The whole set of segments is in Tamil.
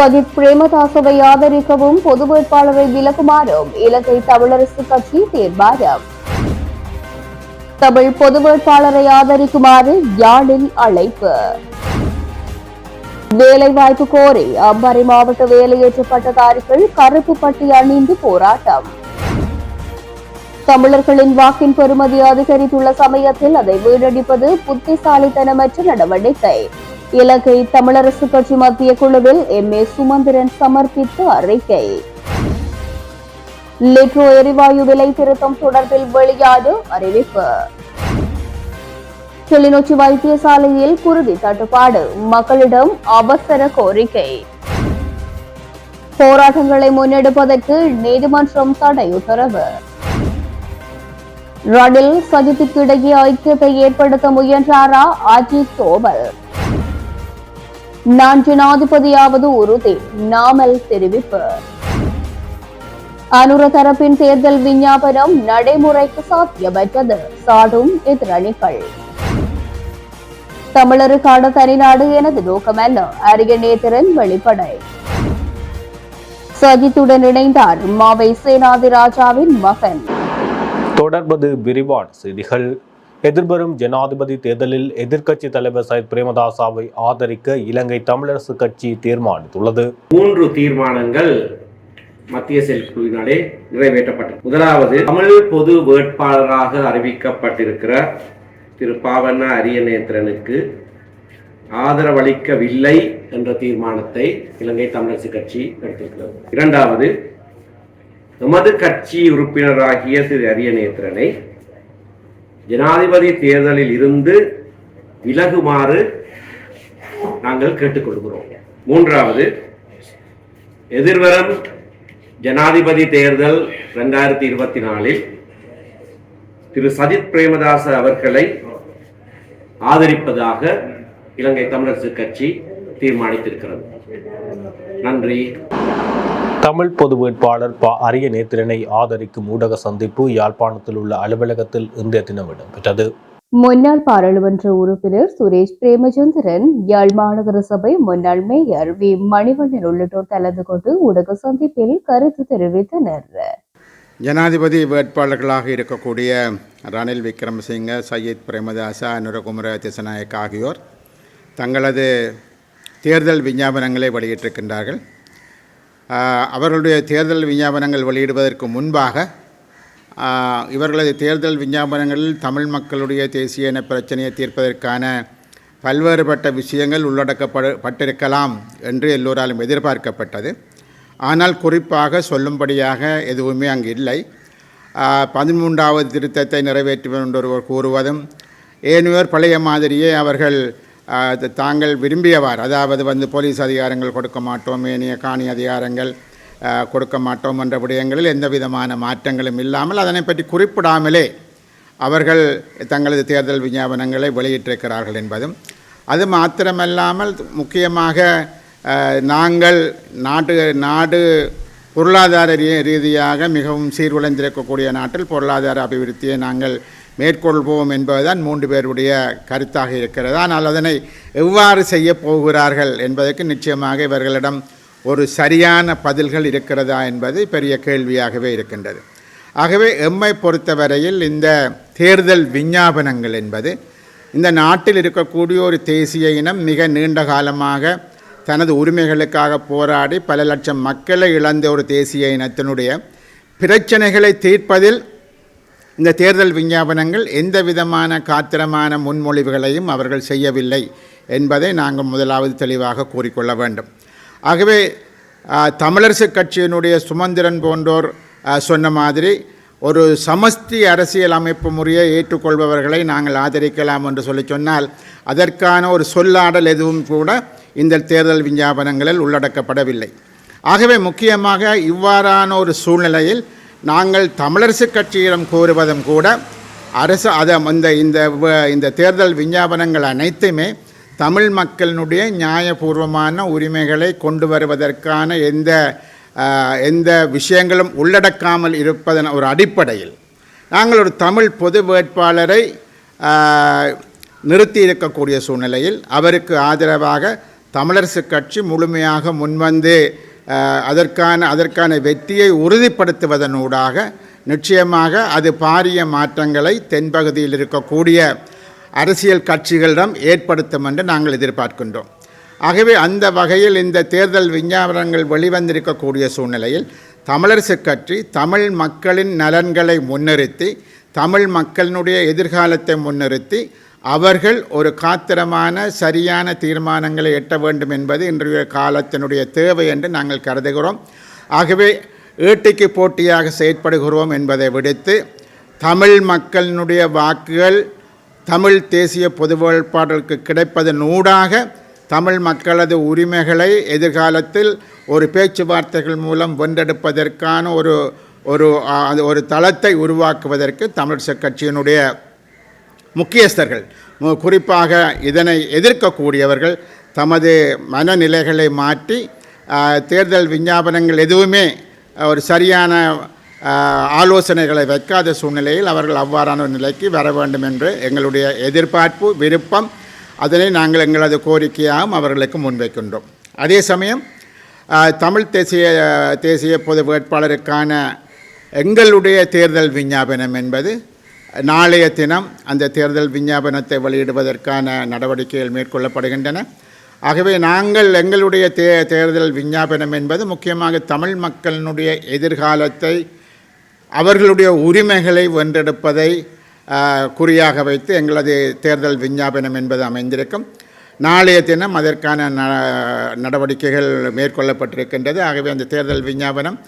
சஜித் பிரேமதாசவை ஆதரிக்கவும் பொது வேட்பாளரை விலகுமாறும் இலங்கை தமிழரசு கட்சி தீர்மானம். தமிழ் பொது வேட்பாளரை ஆதரிக்குமாறு யாழில் அழைப்பு. வேலைவாய்ப்பு கோரி அம்பாறை மாவட்ட வேலையேற்ற பட்டதாரிகள் கருப்பு பட்டி அணிந்து போராட்டம். தமிழர்களின் வாக்கின் பெறுமதி அதிகரித்துள்ள சமயத்தில் அதை வீடடிப்பது புத்திசாலித்தனமற்ற நடவடிக்கை. இலங்கை தமிழரசு கட்சி மத்திய குழுவில் எம். ஏ. சுமந்திரன் சமர்ப்பித்த அறிக்கை. லிட்ரோ எரிவாயு விலை திருத்தம் தொடர்பில் வெளியான அறிவிப்பு. கிளிநொச்சி வைத்தியசாலையில் குருதி தட்டுப்பாடு. மக்களிடம் அவசர கோரிக்கை. போராட்டங்களை முன்னெடுப்பதற்கு நீதிமன்றம் தடை உத்தரவு. ரணில் சஜித்துக்கு இடையே ஐக்கியத்தை ஏற்படுத்த முயன்றாரா அஜித் தோவல்? நான் ஜனாதிபதியாவது உறுதி நாமல் தெரிவிப்பு. அனுர தரப்பின் தேர்தல் விஞ்ஞாபனம் நடைமுறைக்கு சாத்தியமற்றது. சாடும் எதிரணிகள். தமிழருக்கான தனிநாடு எனது நோக்கமல்ல அரிய நேத்திரன் வெளிப்படை. சஜித்துடன் இணைந்தார் மாவை சேனாதிராஜாவின் மகன். தொடர்பது விரிவான செய்திகள். எதிர்வரும் ஜனாதிபதி தேர்தலில் எதிர்க்கட்சி தலைவர் சையத் பிரேமதாசாவை ஆதரிக்க இலங்கை தமிழரசு கட்சி தீர்மானித்துள்ளது. மூன்று தீர்மானங்கள் மத்திய செயற்குழுவினாலே நிறைவேற்றப்பட்டது. முதலாவது தமிழ் பொது வேட்பாளராக அறிவிக்கப்பட்டிருக்கிற திரு பாவண்ண அரியநேத்திரனுக்கு ஆதரவளிக்கவில்லை என்ற தீர்மானத்தை இலங்கை தமிழரசு கட்சி எடுத்திருக்கிறது. இரண்டாவது எமது கட்சி உறுப்பினராகிய திரு அரியநேத்திரனை ஜனாதிபதி தேர்தலில் இருந்து விலகுமாறு நாங்கள் கேட்டுக்கொள்கிறோம். மூன்றாவது எதிர்வரும் ஜனாதிபதி தேர்தல் ரெண்டாயிரத்தி இருபத்தி நாலில் திரு சஜித் பிரேமதாச அவர்களை ஆதரிப்பதாக இலங்கை தமிழரசு கட்சி தீர்மானித்திருக்கிறது. நன்றி. தமிழ் பொது வேட்பாளர் ப. அரிய நேத்திரனை ஆதரிக்கும் ஊடக சந்திப்பு யாழ்ப்பாணத்தில் உள்ள அலுவலகத்தில் இன்றைய தினம் இடம்பெற்றது. முன்னாள் பாராளுமன்ற உறுப்பினர் சுரேஷ் பிரேமச்சந்திரன் யாழ் மாநகர சபை முன்னாள் மேயர் வி. மணிவண்ணன் உள்ளிட்டோர் கலந்து கொண்டு ஊடக சந்திப்பில் கருத்து தெரிவித்தனர். ஜனாதிபதி வேட்பாளர்களாக இருக்கக்கூடிய ரணில் விக்ரமசிங்க சையத் பிரேமதாசா அனுரகுமர திசநாயக் ஆகியோர் தங்களது தேர்தல் விஞ்ஞாபனங்களை வெளியிட்டிருக்கின்றார்கள். அவர்களுடைய தேர்தல் விஞ்ஞாபனங்கள் வெளியிடுவதற்கு முன்பாக இவர்களது தேர்தல் விஞ்ஞாபனங்களில் தமிழ் மக்களுடைய தேசிய இன பிரச்சனையை தீர்ப்பதற்கான பல்வேறுபட்ட விஷயங்கள் உள்ளடக்கப்படு பட்டிருக்கலாம் என்று எல்லோராலும் எதிர்பார்க்கப்பட்டது. ஆனால் குறிப்பாக சொல்லும்படியாக எதுவுமே அங்கு இல்லை. பதிமூன்றாவது திருத்தத்தை நிறைவேற்றுவோம் என்று ஒருவர் கூறுவதும் ஏனையோர் பழைய மாதிரியே அவர்கள் தாங்கள் விரும்பியவார் அதாவது வந்து போலீஸ் அதிகாரங்கள் கொடுக்க மாட்டோம் ஏனைய காணி அதிகாரங்கள் கொடுக்க மாட்டோம் என்ற விடயங்களில் எந்த விதமான மாற்றங்களும் இல்லாமல் அதனை பற்றி குறிப்பிடாமலே அவர்கள் தங்களது தேர்தல் விஞ்ஞாபனங்களை வெளியிட்டிருக்கிறார்கள் என்பதும் அது மாத்திரமல்லாமல் முக்கியமாக நாங்கள் நாட்டு நாடு பொருளாதார ரீதியாக மிகவும் சீர்குலைந்திருக்கக்கூடிய நாட்டில் பொருளாதார அபிவிருத்தியை நாங்கள் மேற்கொள்வோம் என்பதுதான் மூன்று பேருடைய கருத்தாக இருக்கிறது. ஆனால் அதனை எவ்வாறு செய்ய போகிறார்கள் என்பதற்கு நிச்சயமாக இவர்களிடம் ஒரு சரியான பதில்கள் இருக்கிறதா என்பது பெரிய கேள்வியாகவே இருக்கின்றது. ஆகவே எம்மை பொறுத்தவரையில் இந்த தேர்தல் விஞ்ஞாபனங்கள் என்பது இந்த நாட்டில் இருக்கக்கூடிய ஒரு தேசிய இனம் மிக நீண்ட காலமாக தனது உரிமைகளுக்காக போராடி பல லட்சம் மக்களை இழந்த ஒரு தேசிய இனத்தினுடைய பிரச்சனைகளை தீர்ப்பதில் இந்த தேர்தல் விஞ்ஞாபனங்கள் எந்த விதமான காத்திரமான முன்மொழிவுகளையும் அவர்கள் செய்யவில்லை என்பதை நாங்கள் முதலாவது தெளிவாக கூறிக்கொள்ள வேண்டும். ஆகவே தமிழரசு கட்சியினுடைய சுமந்திரன் போன்றோர் சொன்ன மாதிரி ஒரு சமஸ்தி அரசியல் அமைப்பு முறையை ஏற்றுக்கொள்பவர்களை நாங்கள் ஆதரிக்கலாம் என்று சொல்லி சொன்னால் அதற்கான ஒரு சொல்லாடல் எதுவும் கூட இந்த தேர்தல் விஞ்ஞாபனங்களில் உள்ளடக்கப்படவில்லை. ஆகவே முக்கியமாக இவ்வாறான ஒரு சூழ்நிலையில் நாங்கள் தமிழரசு கட்சியிடம் கூறுவதும் கூட அரசு அதை இந்த இந்த வ- இந்த தேர்தல் விஞ்ஞாபனங்கள் அனைத்துமே தமிழ் மக்களினுடைய நியாயபூர்வமான உரிமைகளை கொண்டு வருவதற்கான எந்த எந்த விஷயங்களும் உள்ளடக்காமல் இருப்பதன் ஒரு அடிப்படையில். நாங்கள் ஒரு தமிழ் பொது வேட்பாளரை நிறுத்தி இருக்கக்கூடிய சூழ்நிலையில் அவருக்கு ஆதரவாக தமிழரசு கட்சி முழுமையாக முன்வந்து அதற்கான அதற்கான வெற்றியை உறுதிப்படுத்துவதனூடாக நிச்சயமாக அது பாரிய மாற்றங்களை தென்பகுதியில் இருக்கக்கூடிய அரசியல் கட்சிகளிடம் ஏற்படுத்தும் என்று நாங்கள் எதிர்பார்க்கின்றோம். ஆகவே அந்த வகையில் இந்த தேர்தல் விஞ்ஞாபனங்கள் வெளிவந்திருக்கக்கூடிய சூழ்நிலையில் தமிழரசு கட்சி தமிழ் மக்களின் நலன்களை முன்னிறுத்தி தமிழ் மக்களினுடைய எதிர்காலத்தை முன்னிறுத்தி அவர்கள் ஒரு காத்திரமான சரியான தீர்மானங்களை எட்ட வேண்டும் என்பது இன்றைய காலத்தினுடைய தேவை என்று நாங்கள் கருதுகிறோம். ஆகவே ஈட்டிக்கு போட்டியாக செயற்படுகிறோம் என்பதை விடுத்து தமிழ் மக்களினுடைய வாக்குகள் தமிழ் தேசிய பொது வேட்பாளருக்கு கிடைப்பதன் ஊடாக தமிழ் மக்களது உரிமைகளை எதிர்காலத்தில் ஒரு பேச்சுவார்த்தைகள் மூலம் வென்றெடுப்பதற்கான ஒரு ஒரு அது ஒரு தளத்தை உருவாக்குவதற்கு தமிழ் கட்சியினுடைய முக்கியஸ்தர்கள். குறிப்பாக இதனை எதிர்க்கக்கூடியவர்கள் தமது மனநிலைகளை மாற்றி தேர்தல் விஞ்ஞாபனங்கள் எதுவுமே ஒரு சரியான ஆலோசனைகளை வைக்காத சூழ்நிலையில் அவர்கள் அவ்வாறான ஒரு நிலைக்கு வர வேண்டும் என்று எங்களுடைய எதிர்பார்ப்பு விருப்பம் அதனை நாங்கள் எங்களது கோரிக்கையாகவும் அவர்களுக்கு முன்வைக்கின்றோம். அதே சமயம் தமிழ் தேசிய தேசிய பொது வேட்பாளருக்கான எங்களுடைய தேர்தல் விஞ்ஞாபனம் என்பது நாளைய தினம் அந்த தேர்தல் விஞ்ஞாபனத்தை வெளியிடுவதற்கான நடவடிக்கைகள் மேற்கொள்ளப்படுகின்றன. ஆகவே நாங்கள் எங்களுடைய தே தேர்தல் விஞ்ஞாபனம் என்பது முக்கியமாக தமிழ் மக்களினுடைய எதிர்காலத்தை அவர்களுடைய உரிமைகளை வென்றெடுப்பதை குறியாக வைத்து எங்களது தேர்தல் விஞ்ஞாபனம் என்பது அமைந்திருக்கும். நாளைய தினம் அதற்கான ந நடவடிக்கைகள் மேற்கொள்ளப்பட்டிருக்கின்றது. ஆகவே அந்த தேர்தல் விஞ்ஞாபனம்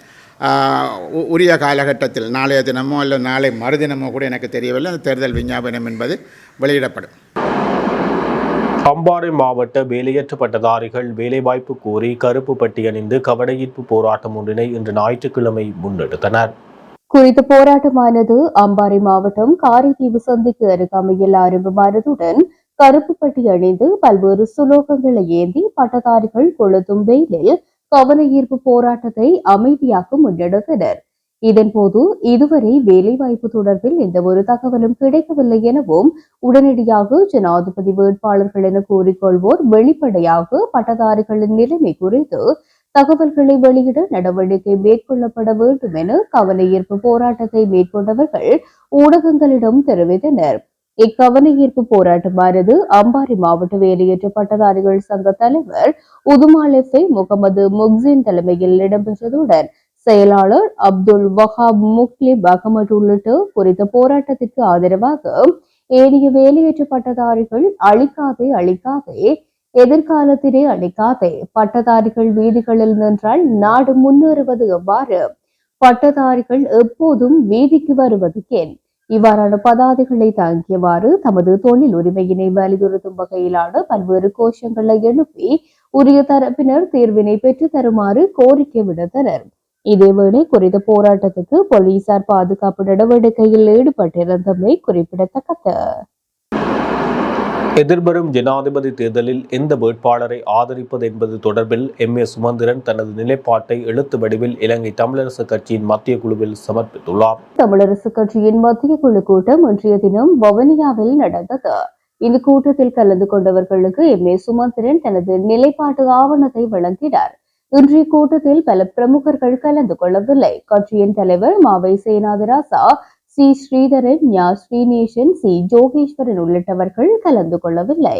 உரிய காலகட்டத்தில் நாளைய தினமோ அல்ல நாளை மறுதினமோ கூட எனக்கு தெரியவில்லை. அந்த தேர்தல் விஞ்ஞாபனம் என்பது வெளியிடப்படும். அம்பாறை மாவட்ட வேலையற்ற பட்டதாரிகள் வேலைவாய்ப்பு கோரி கருப்பு பட்டி அணிந்து கவனஈர்ப்பு போராட்டம் ஒன்றினை இன்று ஞாயிற்றுக்கிழமை முன்னெடுத்தனர். குறித்த போராட்டமானது அம்பாறை மாவட்டம் காரைதீவு சந்திக்கு அருகாமையில் ஆரம்பமானதுடன் கருப்பு பட்டி அணிந்து பல்வேறு சுலோகங்களை ஏந்தி பட்டதாரிகள் கொளுத்தும் வெயிலில் கவன ஈர்ப்பு போராட்டத்தை அமைதியாக முன்னெடுத்தனர் இதன்போது இதுவரை வேலைவாய்ப்பு தொடர்பில் எந்த ஒரு தகவலும் கிடைக்கவில்லை எனவும் உடனடியாக ஜனாதிபதி வேட்பாளர்கள் என கூறிக்கொள்வோர் வெளிப்படையாக பட்டதாரிகளின் நிலைமை குறித்து தகவல்களை வெளியிட நடவடிக்கை மேற்கொள்ளப்பட வேண்டும் என கவன ஈர்ப்பு போராட்டத்தை மேற்கொண்டவர்கள் ஊடகங்களிடம் தெரிவித்தனர். இக்கவன ஈர்ப்பு போராட்டமானது அம்பாறை மாவட்ட வேலையற்ற பட்டதாரிகள் சங்க தலைவர் உதுமாலிஃபை முகமது முக்சின் தலைமையில் இடம்பெற்றதுடன் செயலாளர் அப்துல் வஹாப் முக்லிப் அகமது உள்ளிட்ட குறித்த போராட்டத்திற்கு ஆதரவாக ஏனைய வேலையற்ற பட்டதாரிகள் அழிக்காதே அழிக்காதே எதிர்காலத்திலே அழிக்காதே பட்டதாரிகள் வீதிகளில் நின்றால் நாடு முன்னேறுவது எவ்வாறு? பட்டதாரிகள் எப்போதும் வீதிக்கு வருவது கேன் இவ்வாறான பதாதைகளை தாங்கியவாறு தமது தொழில் உரிமையினை வலியுறுத்தும் வகையிலான பல்வேறு கோஷங்களை எழுப்பி உரிய தரப்பினர் தீர்வினை பெற்று தருமாறு கோரிக்கை விடுத்தனர். இதேவேளை குறித்த போராட்டத்துக்கு போலீசார் பாதுகாப்பு நடவடிக்கையில் ஈடுபட்டிருந்தமை குறிப்பிடத்தக்கது. எதிர்வரும் ஜனாதிபதி தேர்தலில் எந்த வேட்பாளரை ஆதரிப்பது என்பது தொடர்பில் எம் ஏ சுமந்திரன் தனது நிலைப்பாட்டை எழுத்து வடிவில் இலங்கை தமிழரசு கட்சியின் மத்திய குழுவில் சமர்ப்பித்துள்ளார். தமிழரசு கட்சியின் மத்திய குழு கூட்டம் இன்றைய தினம் வவனியாவில் நடந்தது. இந்த கூட்டத்தில் கலந்து கொண்டவர்களுக்கு எம் ஏ சுமந்திரன் தனது நிலைப்பாட்டு ஆவணத்தை வழங்கினார். இன்றைய கூட்டத்தில் பல பிரமுகர்கள் கலந்து கொள்ளவில்லை. கட்சியின் தலைவர் மாவை சேனாதிராசா சி. ஸ்ரீதரன் ஞா ஸ்ரீநேசன் சி. ஜோகேஸ்வரன் உள்ளிட்டவர்கள் கலந்து கொள்ளவில்லை.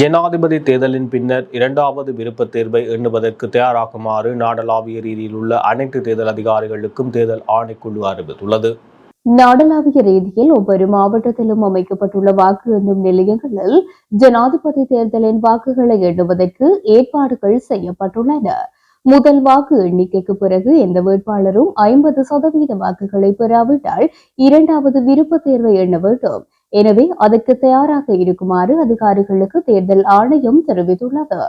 ஜனாதிபதி தேர்தலின் பின்னர் இரண்டாவது விருப்பத் தேர்வை எண்ணுவதற்கு தயாராகுமாறு நாடளாவிய ரீதியில் உள்ள அனைத்து தேர்தல் அதிகாரிகளுக்கும் தேர்தல் ஆணைக்குழு அறிவித்துள்ளது. நாடளாவிய ரீதியில் ஒவ்வொரு மாவட்டத்திலும் அமைக்கப்பட்டுள்ள வாக்கு எண்ணும் நிலையங்களில் ஜனாதிபதி தேர்தலின் வாக்குகளை எண்ணுவதற்கு ஏற்பாடுகள் செய்யப்பட்டுள்ளன. முதல் வாக்கு எண்ணிக்கைக்கு பிறகு எந்த வேட்பாளரும் ஐம்பது சதவீத வாக்குகளை பெறாவிட்டால் இரண்டாவது விருப்ப தேர்வை எண்ண வேண்டும். எனவே அதற்கு தயாராக இருக்குமாறு அதிகாரிகளுக்கு தேர்தல் ஆணையம் தெரிவித்துள்ளது.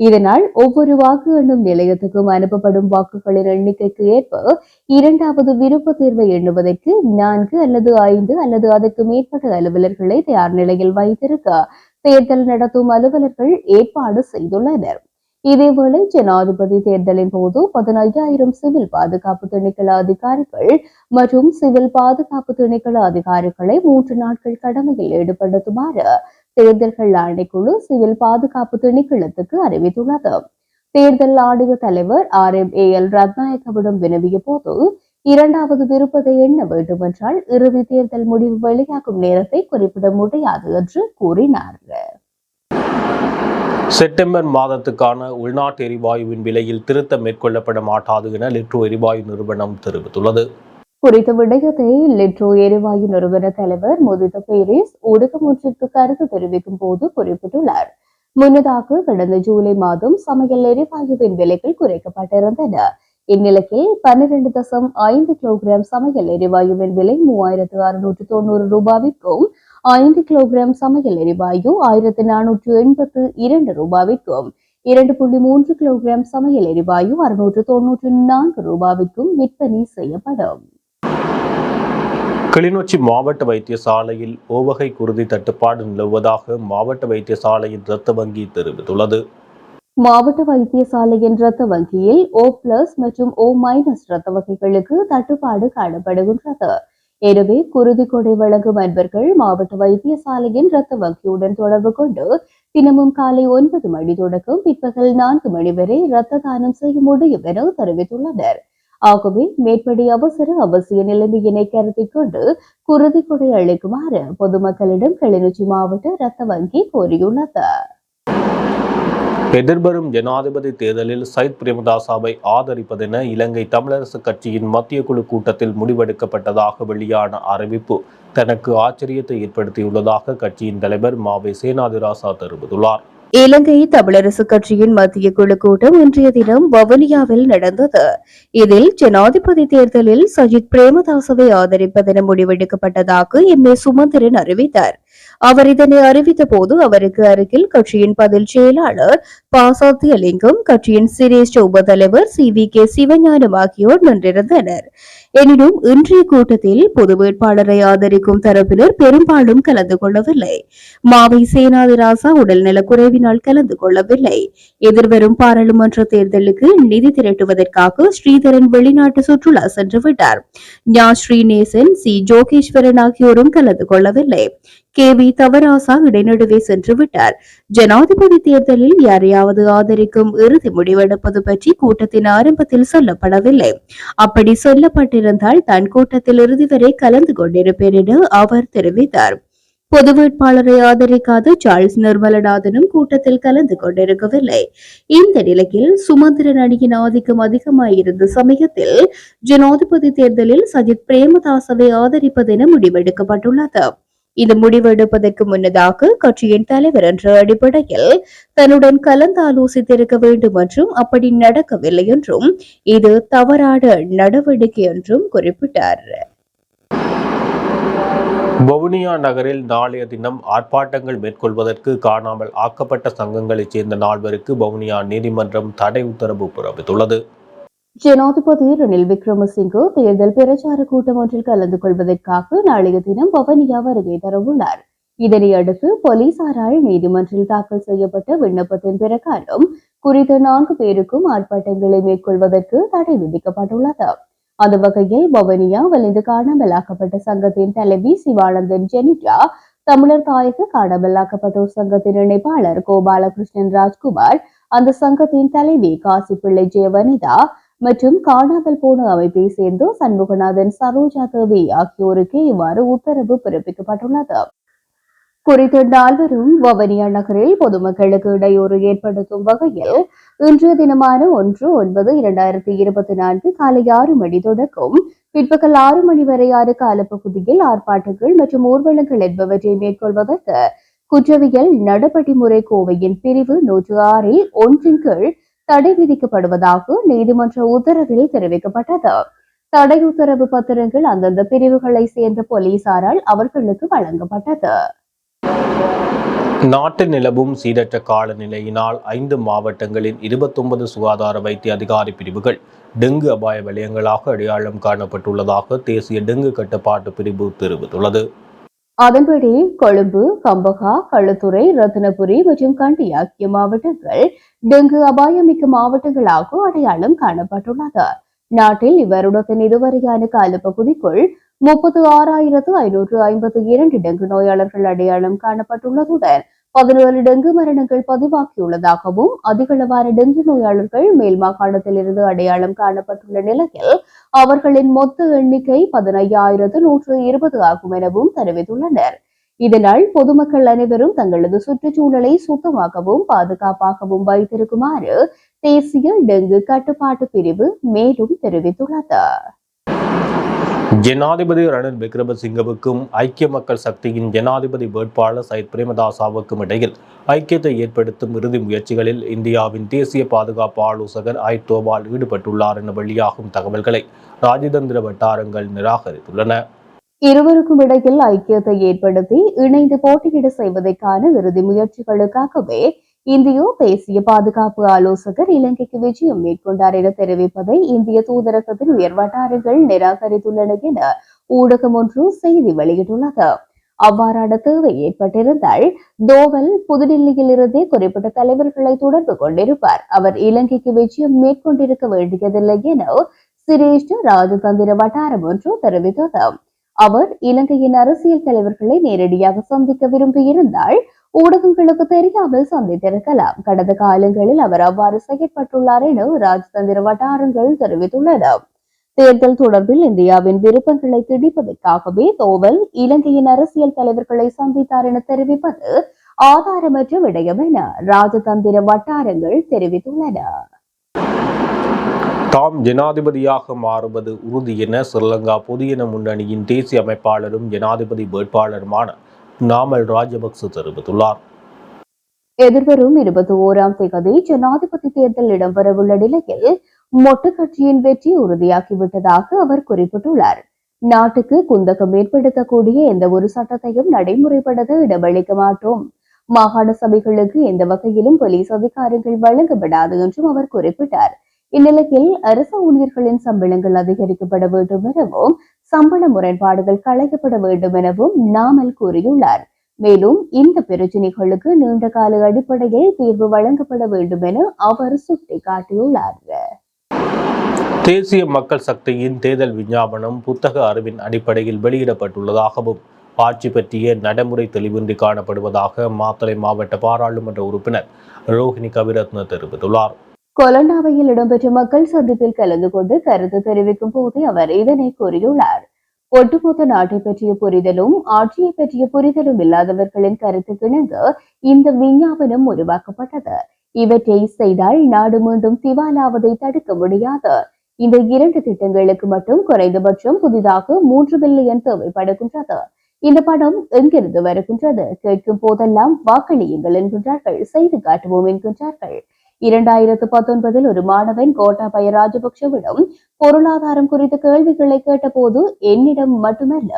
இதனால் ஒவ்வொரு வாக்கு எண்ணும் நிலையத்துக்கும் அனுப்பப்படும் வாக்குகளின் எண்ணிக்கைக்கு ஏற்ப இரண்டாவது விருப்ப தேர்வை எண்ணுவதற்கு நான்கு அல்லது ஐந்து அல்லது அதற்கு மேற்பட்ட அலுவலர்களை தயார் நிலையில் வைத்திருக்க தேர்தல் நடத்தும் அலுவலர்கள் ஏற்பாடு செய்துள்ளனர். இதேவேளை ஜனாதிபதி தேர்தலின் போது பதினையாயிரம் சிவில் பாதுகாப்பு திணைக்கள அதிகாரிகள் மற்றும் சிவில் பாதுகாப்பு திணைக்கள அதிகாரிகளை மூன்று நாட்கள் கடமையில் ஈடுபடுத்துமாறு தேர்தல்கள் ஆணைக்குழு சிவில் பாதுகாப்பு திணைக்களத்துக்கு அறிவித்துள்ளது. தேர்தல் ஆணைய தலைவர் ஆர் எம் ஏ எல் ரத்நாயக்கவிடம் வினவிய போது இரண்டாவது விருப்பத்தை எண்ண வேண்டுமென்றால் இறுதி தேர்தல் முடிவு வெளியாகும் நேரத்தை குறிப்பிட முடியாது என்று கூறினார். செப்டம்பர் மாதத்துக்கான உள்நாட்டு எரிவாயுவின் விலையில் திருத்தம் மேற்கொள்ளப்பட மாட்டாது என லிட்ரோ எரிவாயு நிறுவனம் தெரிவித்துள்ளது. குறித்த விடயத்தை லிட்ரோ எரிவாயு நிறுவன தலைவர் முதித பேரிஸ் ஊடகம் ஒன்றிற்கு கருத்து தெரிவிக்கும் போது குறிப்பிட்டுள்ளார். முன்னதாக கடந்த ஜூலை மாதம் சமையல் எரிவாயுவின் விலைகள் குறைக்கப்பட்டிருந்தன. இந்நிலையில் பன்னிரண்டு தசம் ஐந்து கிலோகிராம் சமையல் எரிவாயுவின் விலை மூவாயிரத்து அறுநூற்று தொண்ணூறு ரூபாவிற்கும் ஐந்து கிலோகிராம் சமையல் எரிவாயு ஆயிரத்து நானூற்று எண்பத்து இரண்டு ரூபாவிற்கும் இரண்டு புள்ளி மூன்று கிலோகிராம் சமையல் எரிவாயு அறுநூற்று தொன்னூற்று நான்கு ரூபாவிற்கும் விற்பனை செய்யப்படும். கிளிநொச்சி மாவட்ட வைத்தியசாலையில் ஓவகை குருதி தட்டுப்பாடு நிலவுவதாக மாவட்ட வைத்தியசாலையின் இரத்த வங்கி தெரிவித்துள்ளது. மாவட்ட வைத்தியசாலையின் இரத்த வங்கியில் ஓ பிளஸ் மற்றும் ஓ மைனஸ் இரத்த வகைகளுக்கு தட்டுப்பாடு காணப்படுகின்றது. எனவே குருதி கொடை வழங்கும் அன்பர்கள் மாவட்ட வைத்தியசாலையின் ரத்த வங்கியுடன் தொடர்பு கொண்டு தினமும் காலை ஒன்பது மணி தொடக்கம் பிற்பகல் நான்கு மணி வரை ரத்த தானம் செய்ய முடியும் என தெரிவித்துள்ளனர். ஆகவே மேற்படி அவசர அவசிய நிலைமையினை கருத்தில் கொண்டு குருதி கொடை அளிக்குமாறு பொதுமக்களிடம் கிளிநொச்சி மாவட்ட ரத்த வங்கி கோரியுள்ளது. எதிர்வரும் ஜனாதிபதி தேர்தலில் சயித் பிரேமதாசாவை ஆதரிப்பதென இலங்கை தமிழரசு கட்சியின் மத்திய குழு கூட்டத்தில் முடிவெடுக்கப்பட்டதாக வெளியான அறிவிப்பு தனக்கு ஆச்சரியத்தை ஏற்படுத்தியுள்ளதாக கட்சியின் தலைவர் மாவை சேனாதிராசா தெரிவித்துள்ளார். இலங்கை தமிழரசு கட்சியின் மத்திய குழு கூட்டம் இன்றைய தினம் வவுனியாவில் நடந்தது. இதில் ஜனாதிபதி தேர்தலில் சஜித் பிரேமதாசவை ஆதரிப்பதென முடிவெடுக்கப்பட்டதாக எம் ஏ சுமந்திரன் அறிவித்தார். அவர் இதனை அறிவித்த போது அவருக்கு அருகில் கட்சியின் பதில் செயலாளர் பாசாத்தியலிங்கம் கட்சியின் சிரேஷ்ட உபதலைவர் சி வி கே சிவஞானம் ஆகியோர் நின்றிருந்தனர். எனினும் இன்றைய கூட்டத்தில் பொது வேட்பாளரை ஆதரிக்கும் தரப்பினர் பெரும்பாலும் கலந்து கொள்ளவில்லை. மாவை சேனாதிராசா உடல்நல குறைவினால் கலந்து கொள்ளவில்லை. எதிர்வரும் பாராளுமன்ற தேர்தலுக்கு நிதி திரட்டுவதற்காக ஸ்ரீதரன் வெளிநாட்டு சுற்றுலா சென்றுவிட்டார் ஞா. ஸ்ரீநேசன் சி. ஜோகேஸ்வரன் ஆகியோரும் கலந்து கொள்ளவில்லை. கே. வி. தவராசா இடைநடுவே சென்று விட்டார். ஜனாதிபதி தேர்தலில் யாரையாவது ஆதரிக்கும் இறுதி முடிவெடுப்பது பற்றி கூட்டத்தின் ஆரம்பத்தில் சொல்லப்படவில்லை. அப்படி சொல்லப்பட்ட கேட்டிருந்தால் தன் கூட்டத்தில் வரை கலந்து கொண்டிருப்பேன் என அவர் தெரிவித்தார். பொது வேட்பாளரை ஆதரிக்காத சார்ல்ஸ் நிர்மலநாதனும் கூட்டத்தில் கலந்து கொண்டிருக்கவில்லை. இந்த நிலையில் சுமந்திரன் அணியின் ஆதிக்கம் அதிகமாயிருந்த சமயத்தில் ஜனாதிபதி தேர்தலில் சஜித் பிரேமதாசவை ஆதரிப்பதென முடிவெடுக்கப்பட்டுள்ளது. இந்த முடிவெடுப்பதற்கு முன்னதாக கட்சியின் தலைவர் என்ற அடிப்படையில் தன்னுடன் கலந்தாலோசித்திருக்க வேண்டும் என்றும் அப்படி நடக்கவில்லை என்றும் இது தவறான நடவடிக்கை என்றும் குறிப்பிட்டார். வவுனியா நகரில் நாளைய தினம் ஆர்ப்பாட்டங்கள் மேற்கொள்வதற்கு காணாமல் ஆக்கப்பட்ட சங்கங்களைச் சேர்ந்த நால்வருக்கு வவுனியா நீதிமன்றம் தடை உத்தரவு பிறப்பித்துள்ளது. ஜனாதிபதி ரணில் விக்ரமசிங்கே தேர்தல் பிரச்சார கூட்டம் ஒன்றில் கலந்து கொள்வதற்காக நாளைய தினம் பவனியா வருகை தரவுள்ளார். இதனையடுத்து போலீசாரால் நீதிமன்றில் தாக்கல் செய்யப்பட்ட விண்ணப்பத்தின் பிரகாரம் குறித்த நான்கு பேருக்கும் ஆர்ப்பாட்டங்களை மேற்கொள்வதற்கு தடை விதிக்கப்பட்டுள்ளது. அந்த வகையில் பவனியா வலிந்து காணாமலாக்கப்பட்ட சங்கத்தின் தலைவி சிவானந்தன் ஜெனிட்டா தமிழர் தாயக காணாமலாக்கப்பட்டோர் சங்கத்தின் இணைப்பாளர் கோபாலகிருஷ்ணன் ராஜ்குமார் அந்த சங்கத்தின் தலைவி காசிப்பிள்ளை ஜெயவனிதா மற்றும் காணாமல் போன அமைப்பை சேர்ந்த சண்முகநாதன் சரோஜா தேவி ஆகியோருக்கு இவ்வாறு உத்தரவு பிறப்பிக்கப்பட்டுள்ளது. குறித்த நால்வரும் வவனியா நகரில் பொதுமக்களுக்கு இடையூறு ஏற்படுத்தும் வகையில் இன்றைய தினமான ஒன்று ஒன்பது இரண்டாயிரத்தி இருபத்தி நான்கு காலை ஆறு மணி தொடக்கம் பிற்பகல் ஆறு மணி வரையான காலப்பகுதியில் ஆர்ப்பாட்டங்கள் மற்றும் ஊர்வலங்கள் என்பவற்றை மேற்கொள்வதற்கு குற்றவியல் நடவடிமுறை கோவையின் பிரிவு நூற்று ஆறில் ஒன்றின் கீழ் தடை விதிக்கப்படுவதாக நீதிமன்ற உத்தரவில் தெரிவிக்கப்பட்டது. தடை உத்தரவு பத்திரங்கள் அந்தந்த பிரிவுகளை சேர்ந்த போலீசாரால் அவர்களுக்கு வழங்கப்பட்டது. நாட்டில் நிலவும் சீரற்ற காலநிலையினால் ஐந்து மாவட்டங்களின் இருபத்தொன்பது சுகாதார வைத்திய அதிகாரி பிரிவுகள் டெங்கு அபாய வலயங்களாக அடையாளம் காணப்பட்டுள்ளதாக தேசிய டெங்கு கட்டுப்பாட்டு பிரிவு தெரிவித்துள்ளது. அதன்படி கொழும்பு கம்பகா களுத்துறை ரத்தினபுரி மற்றும் கண்டி ஆகிய மாவட்டங்கள் டெங்கு அபாயமிக்க மாவட்டங்களாக அடையாளம் காணப்பட்டுள்ளது. நாட்டில் இவருடன் இதுவரையான காலப்பகுதிக்குள் முப்பத்து ஆறாயிரத்து ஐநூற்று ஐம்பத்தி இரண்டு டெங்கு நோயாளர்கள் அடையாளம் காணப்பட்டுள்ளதுடன் பதினேழு டெங்கு மரணங்கள் பதிவாகியுள்ளதாகவும் அதிகளவான டெங்கு நோயாளர்கள் மேல் மாகாணத்திலிருந்து அடையாளம் காணப்பட்டுள்ள நிலையில் அவர்களின் மொத்த எண்ணிக்கை பதினையாயிரத்து நூற்று இருபது ஆகும் எனவும் தெரிவித்துள்ளனர். இதனால் பொதுமக்கள் அனைவரும் தங்களது சுற்றுச்சூழலை சுத்தமாகவும் பாதுகாப்பாகவும் வைத்திருக்குமாறு தேசிய டெங்கு கட்டுப்பாட்டு பிரிவு மேலும் தெரிவித்துள்ளது. ஜனாதிபதி ரணில் விக்ரமசிங்கவுக்கும் ஐக்கிய மக்கள் சக்தியின் ஜனாதிபதி வேட்பாளர் சயித் பிரேமதாசாவுக்கும் இடையில் ஐக்கியத்தை ஏற்படுத்தும் இறுதி முயற்சிகளில் இந்தியாவின் தேசிய பாதுகாப்பு ஆலோசகர் ஐ. தோபால் ஈடுபட்டுள்ளார் என வெளியாகும் தகவல்களை ராஜதந்திர வட்டாரங்கள் நிராகரித்துள்ளன. இருவருக்கும் இடையில் ஐக்கியத்தை ஏற்படுத்தி இணைந்து போட்டியிட செய்வதற்கான இறுதி முயற்சிகளுக்காகவே இந்திய தேசிய பாதுகாப்பு ஆலோசகர் இலங்கைக்கு விஜயம் மேற்கொண்டார் என தெரிவிப்பதை இந்திய தூதரகத்தின் உயர் வட்டாரங்கள் நிராகரித்துள்ளன என ஊடகம் ஒன்று செய்தி வெளியிட்டுள்ளது. அவ்வாறான தேவை ஏற்பட்டிருந்தால் தோவல் புதுடில்லியில் இருந்தே குறிப்பிட்ட தலைவர்களை தொடர்பு கொண்டிருப்பார். அவர் இலங்கைக்கு விஜயம் மேற்கொண்டிருக்க வேண்டியதில்லை என சிரேஷ்ட ராஜதந்திர வட்டாரம் ஒன்று தெரிவித்தது. அவர் இலங்கையின் அரசியல் தலைவர்களை நேரடியாக சந்திக்க விரும்பியிருந்தால் ஊடகங்களுக்கு தெரியாமல் சந்தித்திருக்கலாம். கடந்த காலங்களில் அவர் அவ்வாறு செயற்பட்டுள்ளார் என ராஜதந்திர வட்டாரங்கள் தெரிவித்துள்ளன. தேர்தல் தொடர்பில் இந்தியாவின் விருப்பங்களை திணிப்பதற்காகவே தோவல் இலங்கையின் அரசியல் தலைவர்களை சந்தித்தார் என தெரிவிப்பது ஆதாரமற்ற விடயம் என ராஜதந்திர வட்டாரங்கள் தெரிவித்துள்ளன. தாம் ஜனாதிபதியாக மாறுவது உறுதி என ஸ்ரீலங்கா பொதுஜன முன்னணியின் தேசிய அமைப்பாளரும் ஜனாதிபதி வேட்பாளருமான நாமல் ராஜபக்ச தெரிவித்துள்ளார். எதிர்வரும் இருபத்தி ஓராம் தேதி ஜனாதிபதி தேர்தல் இடம்பெறவுள்ள நிலையில் மொட்டு கட்சியின் வெற்றி உறுதியாகிவிட்டதாக அவர் குறிப்பிட்டுள்ளார். நாட்டுக்கு குந்தகம் ஏற்படுத்தக்கூடிய எந்த ஒரு சட்டத்தையும் நடைமுறைப்படுத்த இடமளிக்க மாட்டோம். மாகாண சபைகளுக்கு எந்த வகையிலும் போலீஸ் அதிகாரங்கள் வழங்கப்படாது என்றும் அவர் குறிப்பிட்டார். இந்நிலையில் அரசு ஊழியர்களின் சம்பளங்கள் அதிகரிக்கப்பட வேண்டும் எனவும் சம்பள முரண்பாடுகள் களையப்பட வேண்டும் எனவும் நாமல் கூறியுள்ளார். மேலும் இந்த பிரச்சினைகளுக்கு நீண்ட கால அடிப்படையில் தீர்வு வழங்கப்பட வேண்டும் என அவர் சுட்டிக்காட்டியுள்ளார். தேசிய மக்கள் சக்தியின் தேர்தல் விஞ்ஞாபனம் புத்தக அறிவின் அடிப்படையில் வெளியிடப்பட்டுள்ளதாகவும் ஆட்சி பற்றிய நடைமுறை தெளிவின்றி காணப்படுவதாக மாத்தளை மாவட்ட பாராளுமன்ற உறுப்பினர் ரோஹிணி கவிரத்ன தெரிவித்துள்ளார். கொலனாவையில் இடம்பெற்ற மக்கள் சந்திப்பில் கலந்து கொண்டு கருத்து தெரிவிக்கும் போது அவர் இதனை கூறியுள்ளார். ஒட்டுமொத்த நாட்டை பற்றிய புரிதலும் ஆட்சியை பற்றிய புரிதலும் இல்லாதவர்களின் கருத்துக்கிணங்க இந்த விஞ்ஞாபனம் உருவாக்கப்பட்டது. இவற்றை செய்தால் நாடு மீண்டும் திவாலாவதை தடுக்க முடியாது. இந்த இரண்டு திட்டங்களுக்கு மட்டும் குறைந்தபட்சம் புதிதாக மூன்று பில்லியன் தேவைப்படுகின்றது. இந்த படம் எங்கிருந்து வருகின்றது? கேட்கும் போதெல்லாம் வாக்களியுங்கள் என்கின்றார்கள் செய்து காட்டுவோம் என்கின்றார்கள். இரண்டாயிரத்து பத்தொன்பதில் ஒரு மாணவன் கோட்டாபய ராஜபக்சவிடம் பொருளாதாரம் குறித்த கேள்விகளை கேட்டபோது என்னிடம் மட்டுமல்ல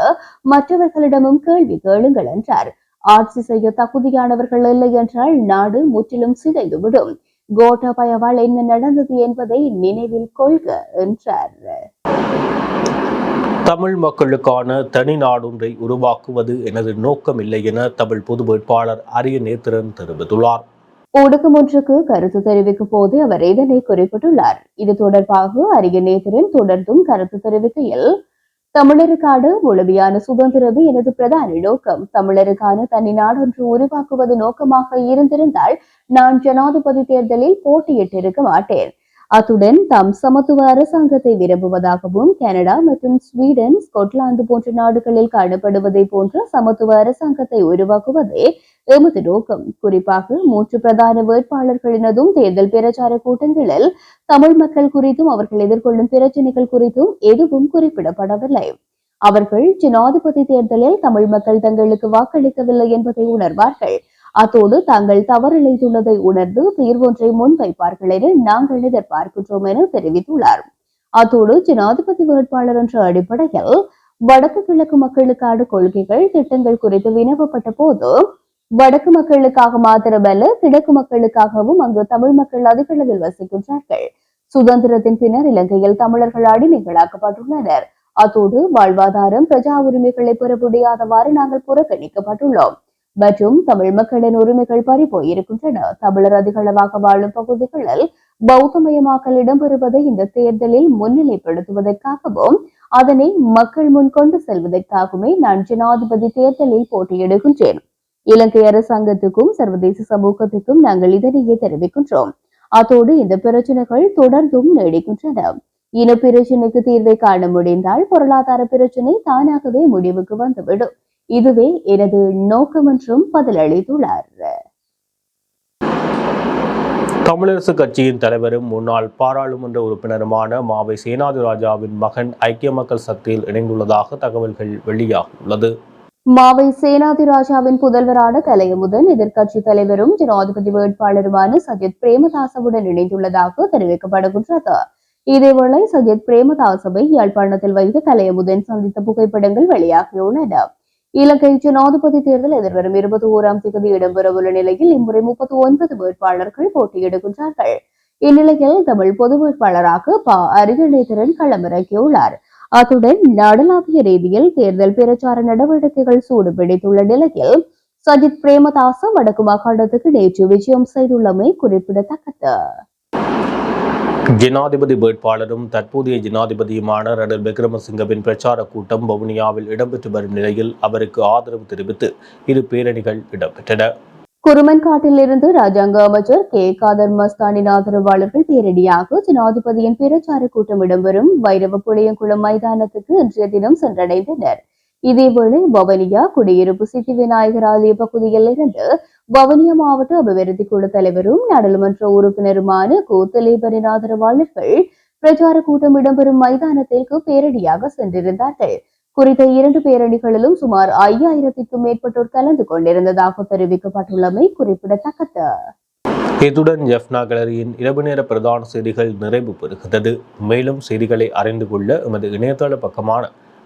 மற்றவர்களிடமும் கேள்வி கேளுங்கள் என்றார். ஆட்சி செய்ய தகுதியானவர்கள் இல்லை என்றால் நாடு முற்றிலும் சிதைந்துவிடும். கோட்டாபயவால் என்ன நடந்தது என்பதை நினைவில் கொள்க என்றார். தமிழ் மக்களுக்கான தனி நாடொன்றை உருவாக்குவது எனது நோக்கம் இல்லை என தமிழ் பொது வேட்பாளர் அரிய நேத்திரன் தெரிவித்துள்ளார். ஊடகம் ஒன்றுக்கு கருத்து தெரிவிக்கும் போது அவர் இதனை குறிப்பிட்டுள்ளார். இது தொடர்பாக அரிய நேத்திரன் தொடர்ந்தும் கருத்து தெரிவிக்கையில் தமிழருக்கான முழுமையான சுதந்திரமே எனது பிரதான நோக்கம். தமிழருக்கான தனி நாடொன்று உருவாக்குவது நோக்கமாக இருந்திருந்தால் நான் ஜனாதிபதி தேர்தலில் போட்டியிட்டிருக்க மாட்டேன். அத்துடன் தாம் சமத்துவ அரசாங்கத்தை விரும்புவதாகவும் கனடா மற்றும் ஸ்வீடன் ஸ்கொட்லாந்து போன்ற நாடுகளில் காணப்படுவதை போன்ற சமத்துவ அரசாங்கத்தை உருவாக்குவதே எமது நோக்கம். குறிப்பாக மூன்று பிரதான வேட்பாளர்களினதும் தேர்தல் பிரச்சார கூட்டங்களில் தமிழ் மக்கள் குறித்தும் அவர்கள் எதிர்கொள்ளும் பிரச்சனைகள் குறித்தும் எதுவும் குறிப்பிடப்படவில்லை. அவர்கள் ஜனாதிபதி தேர்தலில் தமிழ் மக்கள் தங்களுக்கு வாக்களிக்கவில்லை என்பதை உணர்வார்கள். அத்தோடு தாங்கள் தவறிழைத்துள்ளதை உணர்ந்து தீர்வொன்றை முன்வைப்பார்கள் என நாங்கள் எதிர்பார்க்கின்றோம் என தெரிவித்துள்ளார். அத்தோடு ஜனாதிபதி வேட்பாளர் என்ற அடிப்படையில் வடக்கு கிழக்கு மக்களுக்கான கொள்கைகள் திட்டங்கள் குறித்து வினவப்பட்ட போது வடக்கு மக்களுக்காக மாத்திரமல்ல கிழக்கு மக்களுக்காகவும் அங்கு தமிழ் மக்கள் அதிக அளவில் வசிக்கின்றார்கள். சுதந்திரத்தின் பின்னர் இலங்கையில் தமிழர்கள் அடிமைகளாக்கப்பட்டுள்ளனர். அத்தோடு வாழ்வாதாரம் பிரஜா உரிமைகளை பெற முடியாதவாறு நாங்கள் புறக்கணிக்கப்பட்டுள்ளோம். மற்றும் தமிழ் மக்களின் உரிமைகள் பறிபோயிருக்கின்றன. தமிழர் அதிகளவாக வாழும் பகுதிகளில் பௌத்தமயமாக்கல் இடம்பெறுவதை இந்த தேர்தலில் முன்னிலைப்படுத்துவதற்காகவும் அதனை மக்கள் முன் கொண்டு செல்வதற்காகவுமே நான் ஜனாதிபதி தேர்தலில் போட்டியிடுகின்றேன். இலங்கை அரசாங்கத்துக்கும் சர்வதேச சமூகத்துக்கும் நாங்கள் இதனையே தெரிவிக்கின்றோம். அத்தோடு இந்த பிரச்சனைகள் தொடர்ந்தும் நீடிக்கின்றன. இன பிரச்சனைக்கு தீர்வை காண முடிந்தால் பொருளாதார பிரச்சனை தானாகவே முடிவுக்கு வந்துவிடும். இதுவே எனது நோக்கம் என்றும் பதிலளித்துள்ளார். தமிழரசு கட்சியின் தலைவரும் முன்னாள் பாராளுமன்ற உறுப்பினருமான மாவை சேனாதிராஜாவின் மகன் ஐக்கிய மக்கள் சக்தியில் இணைந்துள்ளதாக தகவல்கள் வெளியாகியுள்ளது. மாவை சேனாதிராஜாவின் புதல்வரான கலையமுதன் எதிர்க்கட்சி தலைவரும் ஜனாதிபதி வேட்பாளருமான சஜித் பிரேமதாசவுடன் இணைந்துள்ளதாக தெரிவிக்கப்படுகின்றது. இதேவேளை சஜித் பிரேமதாசவை யாழ்ப்பாணத்தில் வைத்து கலையமுதன் சந்தித்த புகைப்படங்கள் வெளியாகியுள்ளன. இலங்கை ஜனாதிபதி தேர்தல் எதிர்வரும் இருபத்தி ஓராம் தேதி இடம்பெறவுள்ள நிலையில் இம்முறை முப்பத்தி ஒன்பது வேட்பாளர்கள் போட்டியிடுகின்றார்கள். இந்நிலையில் தமிழ் பொது வேட்பாளராக ப. அரியநேத்திரன் களமிறக்கியுள்ளார் அத்துடன் நாடளாவிய ரீதியில் தேர்தல் பிரச்சார நடவடிக்கைகள் சூடுபிடித்துள்ள நிலையில் சஜித் பிரேமதாச வடக்கு மாகாணத்துக்கு நேற்று விஜயம் செய்துள்ளமை குறிப்பிடத்தக்கது. ஜனாதிபதி வேட்பாளரும் தற்போதைய ஜனாதிபதியுமான ரணில் விக்ரமசிங்கவின் பிரச்சார கூட்டம் வவுனியாவில் இடம்பெற்று வரும் நிலையில் அவருக்கு ஆதரவு தெரிவித்து இரு பேரணிகள் இடம்பெற்றன. குருமன்காட்டிலிருந்து ராஜாங்க அமைச்சர் கே. காதர் மஸ்தானின் ஆதரவாளர்கள் பேரடியாக ஜனாதிபதியின் பிரச்சார கூட்டம் இடம்பெறும் வைரவ புளியங்குளம் மைதானத்துக்கு இன்றைய தினம் சென்றடைந்தனர். இதேவேளை வவனியா குடியிருப்பு சித்தி விநாயகர் ஆலய பகுதியில் இருந்து வவனியா மாவட்ட அபிவிருத்தி குழு தலைவரும் நாடாளுமன்ற உறுப்பினருமான கூத்தலேபரின் ஆதரவாளர்கள் பிரச்சார கூட்டம் இடம்பெறும் மைதானத்திற்கு பேரடியாக சென்றிருந்தார்கள். குறித்த இரண்டு பேரணிகளிலும் சுமார் ஐயாயிரத்திற்கும் மேற்பட்டோர் கலந்து கொண்டிருந்ததாக தெரிவிக்கப்பட்டுள்ளமை குறிப்பிடத்தக்கது. இத்துடன் ஜெஃப்னா கேலரியின் இரவு நேர பிரதான செய்திகள் நிறைவு பெறுகிறது மேலும் செய்திகளை அறிந்து கொள்ள எமது இணையதள பக்கமான